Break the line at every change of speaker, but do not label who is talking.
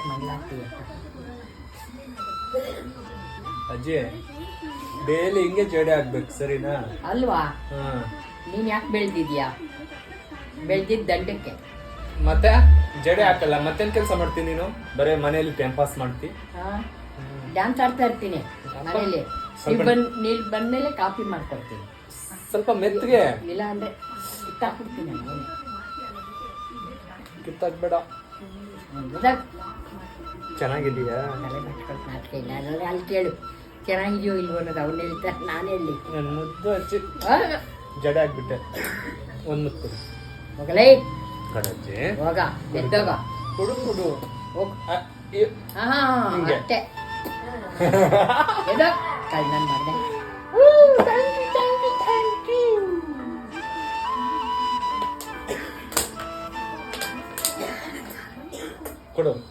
ಯಾಕೆ ಮಾಡ್ಲಾಗ್ತೀವಿ
ಅಜ್ಜಿ ಡೈಲಿ ಹಿಂಗೆ ಜಡೆ ಆಗ್ಬೇಕು ಸರಿನಾ?
ಅಲ್ವಾ? ನೀನ್ ಯಾಕೆ ಬೆಳ್ದಿದ್ಯಾ? ಬೆಳ್ದಿದ್ ದಂಡಕ್ಕೆ.
ಮತ್ತೆ? ಜಡೆ ಹಾಕಲ್ಲ ಮತ್ತೇನ್ ಕೆಲಸ ಮಾಡ್ತೀನಿ ನೀನು? ಬರೇ ಮನೆಯಲ್ಲಿ ಟೈಮ್ ಪಾಸ್ ಮಾಡ್ತಿ.
ಡ್ಯಾನ್ಸ್ ಆಡ್ತಾ ಇರ್ತೀನಿ
ಮನೆಯಲ್ಲಿ.
ನೀವು ಬಂದ್ ನೀವು ಬಂದ್ಮೇಲೆ ಕಾಫಿ ಮಾಡ್ಕೊಡ್ತೀನಿ.
ಸ್ವಲ್ಪ ಮೆತ್ತಗೆ?
ಇಲ್ಲ ಅಂದ್ರೆ ಕಿತ್ತಾಕ್ಬಿಡ್ತೀನಿ
ಕಿತ್ತಾಕ್ಬೇಡ? ಚೆನ್ನಾಗಿದೀಯಾ
ತಲೆ ನಾಚಿಕೆ ಇಲ್ಲ. ಅದ್ರಲ್ಲಿ ಅಲ್ಲಿ ಕೇಳು. ಚೆನ್ನಾಗಿದೆಯೋ ಇಲ್ವೋ ಅನ್ನೋದು ಅವ್ನು ಹೇಳ್ತಾರೆ ನಾನು ಹೇಳಿ
ನನ್ನ ಮುದ್ದು ಹಚ್ಚಿ ಜಡ ಆಗ್ಬಿಟ್ಟೆ. ಒಂದು ಮುತ್ತು
ಹೋಗಲೇ.
ಕಡಜ್ಜಿ.
ಹೋಗ. ಎದ್ದೋಗ.
ಕುಡು ಕೊಡು.
ಹೋಗ್.
ಈ-
ಹಾ
ಹಿಂಗೆ.
ಅಷ್ಟೇ ಎದ್ದೋ ಕಳ್ಳನ್ ಮಾಡಿದೆ.
ಕೊಡು.